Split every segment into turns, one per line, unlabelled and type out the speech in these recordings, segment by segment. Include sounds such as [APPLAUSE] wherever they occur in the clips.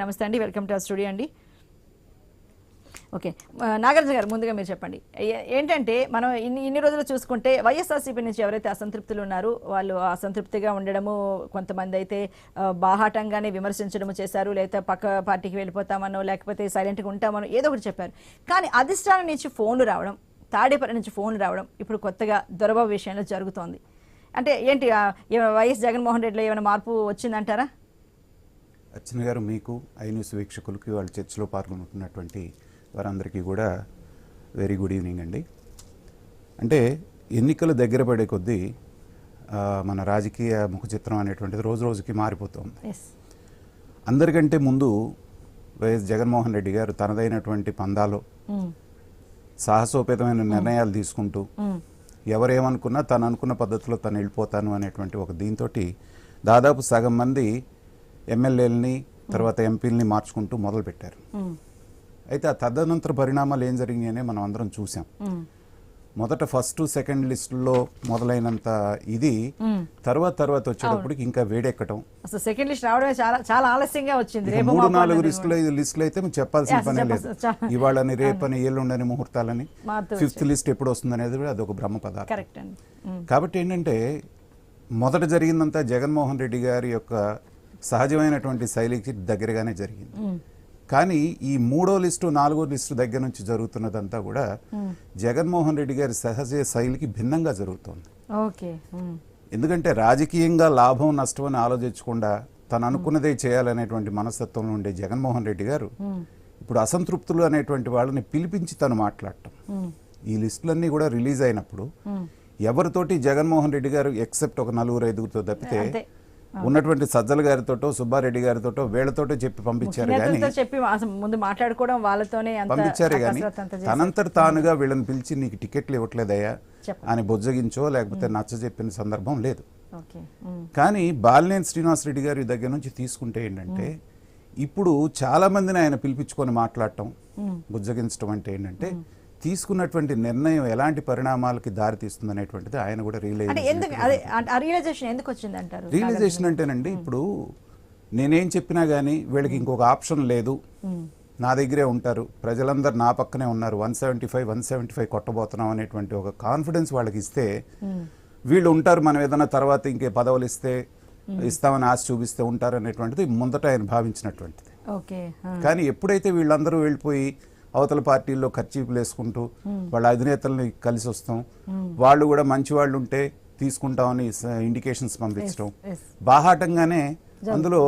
నమస్తే అండి welcome to studio అండి. ఓకే నాగార్జున గారు ముందుగా మీరు చెప్పండి. ఏంటంటే మనం ఇన్ని ఇన్ని రోజులు చూసుకుంటే వైఎస్ఆర్సీపీ నుంచి ఎవరైతే అసంతృప్తులు ఉన్నారో వాళ్ళు అసంతృప్తిగా ఉండడము కొంతమంది అయితే బాహాటంగానే విమర్శించడము చేశారు లేకపోతే పక్క పార్టీకి వెళ్ళిపోతామనో లేకపోతే సైలెంట్గా ఉంటామనో ఏదో ఒకటి చెప్పారు. కానీ అధిష్టానం నుంచి ఫోన్లు రావడం తాడేపల్లి నుంచి ఫోన్లు రావడం ఇప్పుడు కొత్తగా దొరబాబు విషయంలో జరుగుతోంది. అంటే ఏంటి వైఎస్ జగన్మోహన్ రెడ్డిలో ఏమైనా మార్పు వచ్చిందంటారా?
అర్చన గారు మీకు ఐ న్యూస్ వీక్షకులకి వాళ్ళ చర్చలో పాల్గొంటున్నటువంటి వారందరికీ కూడా వెరీ గుడ్ ఈవినింగ్ అండి. అంటే ఎన్నికలు దగ్గర పడే కొద్దీ మన రాజకీయ ముఖ చిత్రం అనేటువంటిది రోజు రోజుకి మారిపోతుంది. అందరికంటే ముందు వైఎస్ జగన్మోహన్ రెడ్డి గారు తనదైనటువంటి పందాలో సాహసోపేతమైన నిర్ణయాలు తీసుకుంటూ ఎవరేమనుకున్నా తను అనుకున్న పద్ధతిలో తను వెళ్ళిపోతాను అనేటువంటి ఒక దీంతో దాదాపు సగం మంది ఎమ్మెల్యేలని తర్వాత ఎంపీలని మార్చుకుంటూ మొదలుపెట్టారు. అయితే ఆ తదనంతర పరిణామాలు ఏం జరిగినాయనే మనం అందరం చూసాం మొదట ఫస్ట్ సెకండ్ లిస్టులో మొదలైనంత ఇది తర్వాత తర్వాత వచ్చేటప్పటికి ఇంకా వేడెక్కటం.
అసలు సెకండ్ లిస్ట్ రావడమే చాలా చాలా ఆలస్యంగా వచ్చింది.
మూడు నాలుగు లిస్టులు లిస్టులు అయితే మీకు చెప్పాల్సిన పనే లేదు. ఇవాళని రేపని ఎల్లుండని ముహూర్తాలని ఫిఫ్త్ లిస్ట్ ఎప్పుడు వస్తుంది అనేది కూడా అదొక బ్రహ్మ పదార్థం. కాబట్టి ఏంటంటే మొదట జరిగిందంతా జగన్మోహన్ రెడ్డి గారి యొక్క సహజమైనటువంటి శైలికి దగ్గరగానే జరిగింది. కానీ ఈ మూడో లిస్టు నాలుగో లిస్టు దగ్గర నుంచి జరుగుతున్నదంతా కూడా జగన్మోహన్ రెడ్డి గారి సహజ శైలికి భిన్నంగా జరుగుతోంది.
ఓకే.
ఎందుకంటే రాజకీయంగా లాభం నష్టం అని ఆలోచించకుండా తను అనుకున్నదే చేయాలనేటువంటి మనస్తత్వంలో ఉండే జగన్మోహన్ రెడ్డి గారు ఇప్పుడు అసంతృప్తులు అనేటువంటి వాళ్ళని పిలిపించి తను మాట్లాడటం. ఈ లిస్టులన్నీ కూడా రిలీజ్ అయినప్పుడు ఎవరితోటి జగన్మోహన్ రెడ్డి గారు ఎక్సెప్ట్ ఒక నలుగురు ఐదుగురితో తప్పితే. ఉన్నటువంటి సజ్జల గారితోటో సుబ్బారెడ్డి గారితోటో వీళ్ళతోటో చెప్పి పంపించారు కానీ
చెప్పి ముందు మాట్లాడుకోవడం వాళ్ళతోనే
పంపించారు కానీ తనంతట తానుగా వీళ్ళని పిలిచి నీకు టికెట్లు ఇవ్వట్లేదయ్యా. అని బొజ్జగించో లేకపోతే నచ్చ చెప్పిన సందర్భం లేదు. కానీ బాలినేని శ్రీనివాసరెడ్డి గారి దగ్గర నుంచి తీసుకుంటే ఏంటంటే ఇప్పుడు చాలా మందిని ఆయన పిలిపించుకొని మాట్లాడటం బుజ్జగించడం అంటే ఏంటంటే తీసుకున్నటువంటి నిర్ణయం ఎలాంటి పరిణామాలకి దారి తీస్తుంది అనేటువంటిది ఆయన కూడా
రియలైజేషన్ ఎందుకు వచ్చింది అంటారు
రియలైజేషన్ అంటేనండి ఇప్పుడు నేనేం చెప్పినా కానీ వీళ్ళకి ఇంకొక ఆప్షన్ లేదు. నా దగ్గరే ఉంటారు. ప్రజలందరూ నా పక్కనే ఉన్నారు. One seventy five one seventy five కొట్టబోతున్నాం అనేటువంటి ఒక కాన్ఫిడెన్స్ వాళ్ళకి ఇస్తే వీళ్ళు ఉంటారు. మనం ఏదైనా తర్వాత ఇంకే పదవులు ఇస్తే ఇస్తామని ఆశ చూపిస్తే ఉంటారు అనేటువంటిది ముందట ఆయన భావించినటువంటిది. కానీ ఎప్పుడైతే వీళ్ళందరూ వెళ్ళిపోయి అవతల పార్టీల్లో ఖర్చీపులు వేసుకుంటూ వాళ్ళ అధినేతల్ని కలిసి వస్తాం. వాళ్ళు కూడా మంచి వాళ్ళు ఉంటే తీసుకుంటామని ఇండికేషన్స్ పంపించడం. బాహాటంగానే అందులో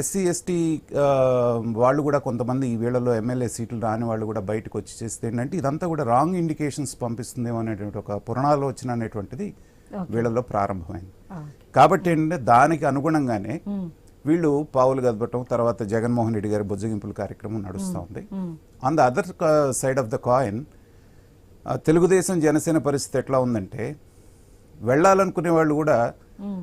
ఎస్సీ ఎస్టీ వాళ్ళు కూడా కొంతమంది ఈ వీళ్ళలో ఎమ్మెల్యే సీట్లు రాని వాళ్ళు కూడా బయటకు వచ్చి చేస్తే ఏంటంటే ఇదంతా కూడా రాంగ్ ఇండికేషన్స్ పంపిస్తుందేమో అనేటువంటి ఒక పురాణాలోచన అనేటువంటిది వీళ్ళలో ప్రారంభమైంది. కాబట్టి ఏంటంటే దానికి అనుగుణంగానే వీళ్ళు పావులు గదపటం తర్వాత జగన్మోహన్ రెడ్డి గారి బుజ్జగింపుల కార్యక్రమం నడుస్తూ ఉంది. On the other side of the coin Telugu Desam Janasena పరిస్థితి ఎట్లా ఉందంటే వెళ్ళాలనుకునే వాళ్ళు కూడా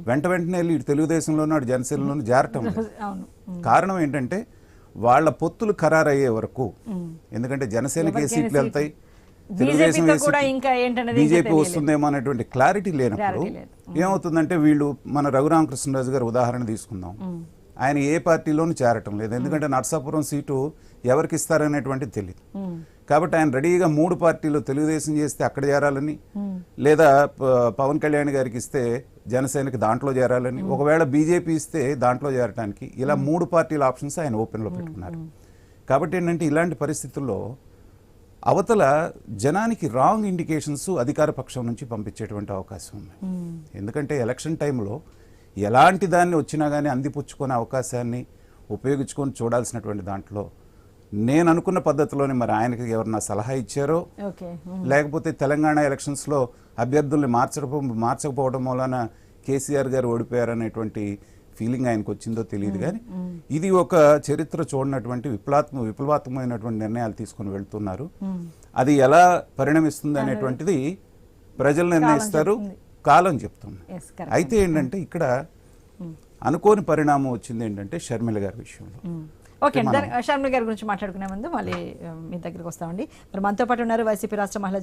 వెంట వెంటనే వెళ్ళి ఇటు తెలుగుదేశంలోనూ అటు జనసేనలోనూ జారటం [LAUGHS] కారణం ఏంటంటే వాళ్ళ పొత్తులు ఖరారయ్యే వరకు ఎందుకంటే జనసేనకి ఏ సీట్లు. వెళ్తాయి? బీజేపీ
తెలియలేదు.
వస్తుందేమో అనేటువంటి క్లారిటీ లేనప్పుడు. ఏమవుతుందంటే వీళ్ళు మన రఘురామకృష్ణరాజు గారి ఉదాహరణ తీసుకుందాం. ఆయన ఏ పార్టీలోనూ చేరటం లేదు. ఎందుకంటే నర్సాపురం సీటు ఎవరికి ఇస్తారనేటువంటిది తెలియదు కాబట్టి ఆయన రెడీగా మూడు పార్టీలు తెలుగుదేశం చేస్తే అక్కడ చేరాలని లేదా పవన్ కళ్యాణ్ గారికి ఇస్తే జనసేనకి దాంట్లో చేరాలని ఒకవేళ బీజేపీ ఇస్తే దాంట్లో చేరటానికి ఇలా మూడు పార్టీల ఆప్షన్స్ ఆయన ఓపెన్లో పెట్టుకున్నారు. కాబట్టి ఏంటంటే ఇలాంటి పరిస్థితుల్లో అవతల జనానికి రాంగ్ ఇండికేషన్స్ అధికార పక్షం నుంచి పంపించేటువంటి అవకాశం ఉంది. ఎందుకంటే ఎలక్షన్ టైంలో ఎలాంటి దాన్ని వచ్చినా కానీ అందిపుచ్చుకునే అవకాశాన్ని ఉపయోగించుకొని చూడాల్సినటువంటి దాంట్లో నేను అనుకున్న పద్ధతిలోనే మరి ఆయనకి ఎవరన్నా సలహా ఇచ్చారో
ఓకే.
లేకపోతే తెలంగాణ ఎలక్షన్స్లో అభ్యర్థుల్ని మార్చకపో మార్చకపోవడం వలన కేసీఆర్ గారు ఓడిపోయారనేటువంటి ఫీలింగ్ ఆయనకు వచ్చిందో తెలియదు కానీ ఇది ఒక చరిత్ర చూడనటువంటి విప్లవాత్మ విప్లవాత్మకమైనటువంటి నిర్ణయాలు తీసుకొని వెళ్తున్నారు. అది ఎలా పరిణమిస్తుంది అనేటువంటిది ప్రజలు నిర్ణయిస్తారు కాలం చెప్తుంది. అయితే ఏంటంటే ఇక్కడ అనుకోని పరిణామం వచ్చింది ఏంటంటే షర్మిల గారి విషయంలో.
ఓకే షర్మిల గారి గురించి మాట్లాడుకునే ముందు మళ్ళీ మీ దగ్గరికి వస్తామండి. మరి మనతో పాటు ఉన్నారు వైసీపీ రాష్ట్ర మహిళా